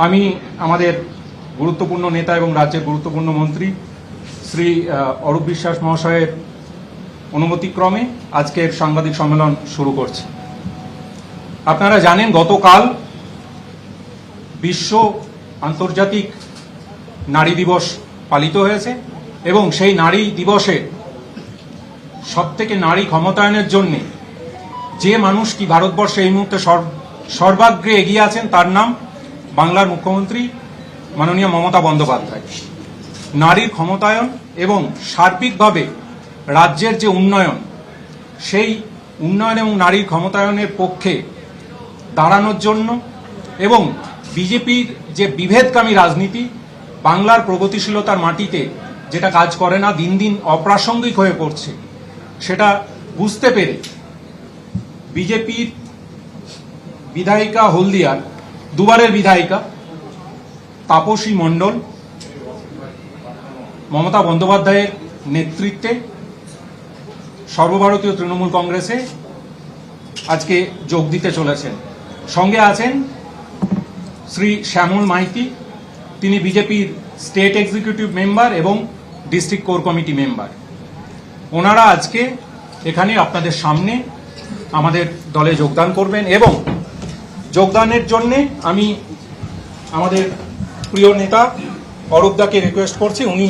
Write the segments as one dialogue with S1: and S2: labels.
S1: আমি আমাদের গুরুত্বপূর্ণ নেতা এবং রাজ্যের গুরুত্বপূর্ণ মন্ত্রী শ্রী অরূপ বিশ্বাস মহাশয়ের অনুমতিক্রমে আজকের সাংবাদিক সম্মেলন শুরু করছি। আপনারা জানেন গতকাল বিশ্ব আন্তর্জাতিক নারী দিবস পালিত হয়েছে এবং সেই নারী দিবসে সবথেকে নারী ক্ষমতায়নের জন্য যে মানুষটি ভারতবর্ষে এই মুহূর্তে সর্ব- সর্বাগ্রে এগিয়ে আছেন তার নাম বাংলার মুখ্যমন্ত্রী মাননীয় মমতা বন্দ্যোপাধ্যায়। নারীর ক্ষমতায়ন এবং সার্বিকভাবে রাজ্যের যে উন্নয়ন, সেই উন্নয়ন এবং নারীর ক্ষমতায়নের পক্ষে দাঁড়ানোর জন্য এবং বিজেপির যে বিভেদকামী রাজনীতি, বাংলার প্রগতিশীলতার মাটিতে যেটা কাজ করে না, দিন দিন অপ্রাসঙ্গিক হয়ে পড়ছে, সেটা বুঝতে পেরে বিজেপির বিধায়িকা হলদিয়ার দুবারের বিধায়িকা তাপসী মণ্ডল, মমতা বন্দ্যোপাধ্যায়ের নেতৃত্বে সর্বভারতীয় তৃণমূল কংগ্রেসে আজকে যোগ দিতে চলেছেন। সঙ্গে আছেন শ্রী শ্যামল মাইতি, তিনি বিজেপির স্টেট এক্সিকিউটিভ মেম্বার এবং ডিস্ট্রিক্ট কোর কমিটি মেম্বার। ওনারা আজকে এখানে আপনাদের সামনে আমাদের দলে যোগদান করবেন এবং যোগদানের জন্যে আমি আমাদের প্রিয় নেতা অরূপদাকে রিকোয়েস্ট করছি উনি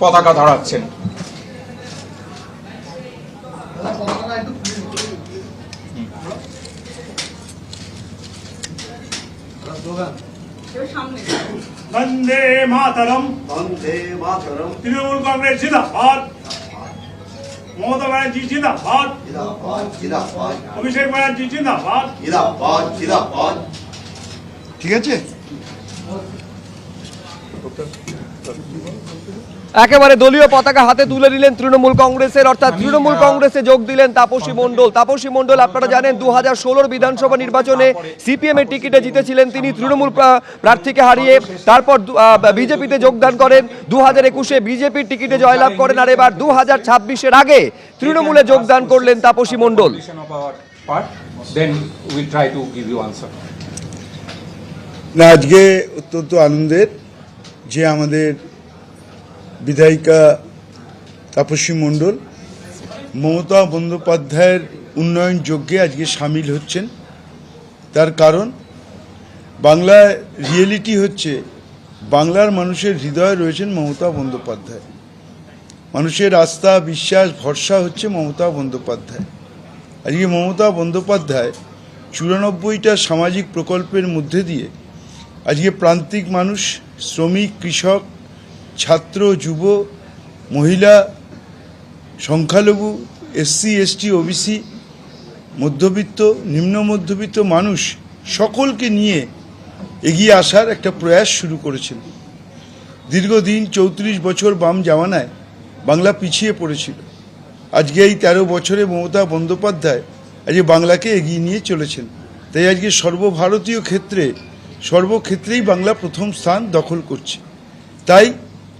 S1: পতাকা ধরাচ্ছেন
S2: वंदे मातरम
S3: বন্দে মাতরম
S2: तृणमूल कांग्रेस जिंदाबाद 我到外
S3: 面去
S2: 捡了，好。
S3: 捡了，好，捡
S4: 了，好。
S2: 我们先外面去捡了，好。捡了，好，
S4: 捡了，好。
S5: 听清楚。
S6: একেবারে দলীয় পতাকা হাতে তুলে নিলেন তৃণমূল কংগ্রেসের অর্থাৎ তৃণমূল কংগ্রেসে যোগ দিলেন তাপসী মণ্ডল। তাপসী মণ্ডল আপনারা জানেন দু হাজার ষোলোর বিধানসভা নির্বাচনে সিপিএম এর টিকিটে জিতেছিলেন তিনি তৃণমূল প্রার্থীকে হারিয়ে। তারপর বিজেপিতে যোগদান করেন। দু হাজার একুশে বিজেপির টিকিটে জয়লাভ করেন। আর এবার দু হাজার ছাব্বিশের আগে তৃণমূলে যোগদান করলেন তাপসী মণ্ডল।
S5: না আজকে অত্যন্ত আনন্দের। যে আমাদের বিধায়িকা তাপসী মণ্ডল, মমতা বন্দ্যোপাধ্যায়ের উন্নয়ন যজ্ঞে আজকে সামিল হচ্ছেন। তার কারণ, বাংলায় রিয়েলিটি হচ্ছে, বাংলার মানুষের হৃদয়ে রয়েছেন মমতা বন্দ্যোপাধ্যায়। মানুষের আস্থা, বিশ্বাস, ভরসা হচ্ছে মমতা বন্দ্যোপাধ্যায়। আজকে মমতা বন্দ্যোপাধ্যায় চুরানব্বইটা সামাজিক প্রকল্পের মধ্যে দিয়ে আজকে প্রান্তিক মানুষ শ্রমিক, কৃষক, ছাত্র, যুব, মহিলা, সংখ্যালঘু, এসসি, এসটি, ওবিসি, মধ্যবিত্ত, নিম্ন মধ্যবিত্ত মানুষ সকলকে নিয়ে এগিয়ে আসার একটা প্রয়াস শুরু করেছেন দীর্ঘদিন চৌত্রিশ বছর বাম জামানায় বাংলা পিছিয়ে পড়েছিল। আজকে এই তেরো বছরে মমতা বন্দ্যোপাধ্যায় আজকে বাংলাকে এগিয়ে নিয়ে চলেছেন। তাই আজকে সর্বভারতীয় ক্ষেত্রে সর্বক্ষেত্রেই বাংলা প্রথম স্থান দখল করছে। তাই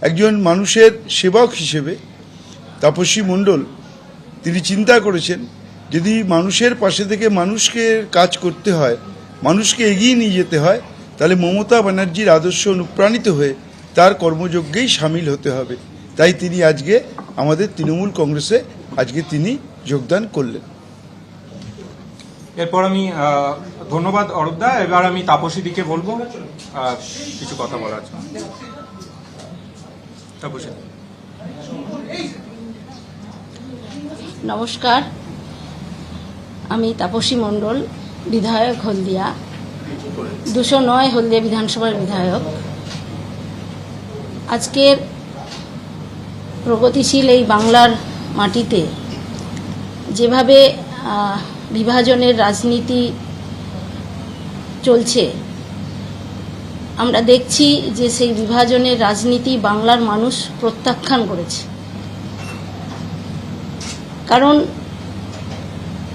S5: একজন মানুষের সেবক হিসেবে তাপসী মণ্ডল তিনি চিন্তা করেছেন, যদি মানুষের পাশে থেকে মানুষকে কাজ করতে হয়, মানুষকে এগিয়ে নিয়ে যেতে হয়, তাহলে মমতা ব্যানার্জির আদর্শ অনুপ্রাণিত হয়ে তার কর্মযজ্ঞেই সামিল হতে হবে। তাই তিনি আজকে আমাদের তৃণমূল কংগ্রেসে আজকে তিনি যোগদান করলেন।
S1: এরপর আমি ধন্যবাদ অরূপদা এবার আমি তাপসী দিকে বলব। কিছু কথা বলার জন্য তাপসী।
S4: নমস্কার। আমি তাপসী মণ্ডল, বিধায়ক হলদিয়া। দুশো নয় হলদিয়া বিধানসভার বিধায়ক। আজকের প্রগতিশীল এই বাংলার মাটিতে যেভাবে বিভাজনের রাজনীতি চলছে। আমরা দেখছি যে সেই বিভাজনের রাজনীতি বাংলার মানুষ প্রত্যাখ্যান করেছে। কারণ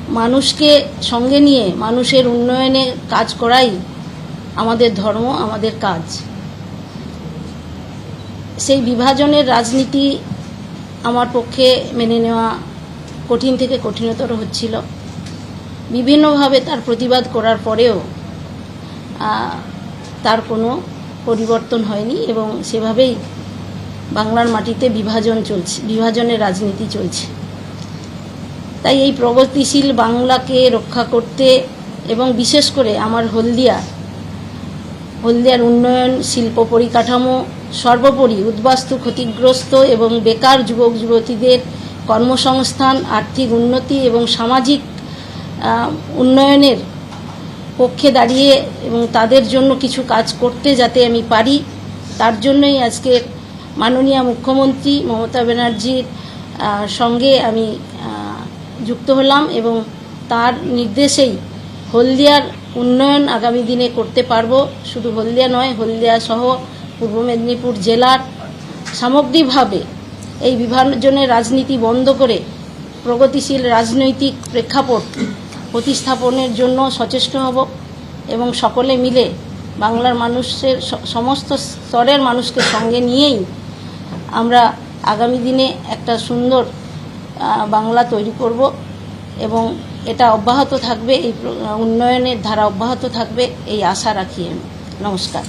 S4: মানুষকে সঙ্গে নিয়ে, মানুষের উন্নয়নে কাজ করাই আমাদের ধর্ম, আমাদের কাজ। সেই বিভাজনের রাজনীতি আমার পক্ষে মেনে নেওয়া কঠিন থেকে কঠিনতর হচ্ছিল। বিভিন্নভাবে তার প্রতিবাদ করার পরেও তার কোনো পরিবর্তন হয়নি এবং সেভাবেই বাংলার মাটিতে বিভাজন চলছে, বিভাজনের রাজনীতি চলছে। তাই এই প্রগতিশীল বাংলাকে রক্ষা করতে এবং বিশেষ করে আমার হলদিয়া, হলদিয়ার উন্নয়ন, শিল্প পরিকাঠামো, সর্বোপরি উদ্বাস্তু ক্ষতিগ্রস্ত এবং বেকার যুবক যুবতীদের কর্মসংস্থান, আর্থিক উন্নতি এবং সামাজিক উন্নয়নের পক্ষে দাঁড়িয়ে এবং তাদের জন্য কিছু কাজ করতে যাতে আমি পারি, তার জন্যই আজকের মাননীয় মুখ্যমন্ত্রী মমতা ব্যানার্জির সঙ্গে আমি যুক্ত হলাম এবং তার নির্দেশেই হলদিয়ার উন্নয়ন আগামী দিনে করতে পারব। শুধু হলদিয়া নয়, হলদিয়া সহ পূর্ব মেদিনীপুর জেলার সামগ্রিকভাবে এই বিভাজনের রাজনীতি বন্ধ করে প্রগতিশীল রাজনৈতিক প্রেক্ষাপট প্রতিস্থাপনের জন্য সচেষ্ট হব এবং সকলে মিলে বাংলার মানুষের সমস্ত স্তরের মানুষকে সঙ্গে নিয়েই আমরা আগামী দিনে একটা সুন্দর বাংলা তৈরি করব এবং এটা অব্যাহত থাকবে, এই উন্নয়নের ধারা অব্যাহত থাকবে, এই আশা রাখি আমি। নমস্কার।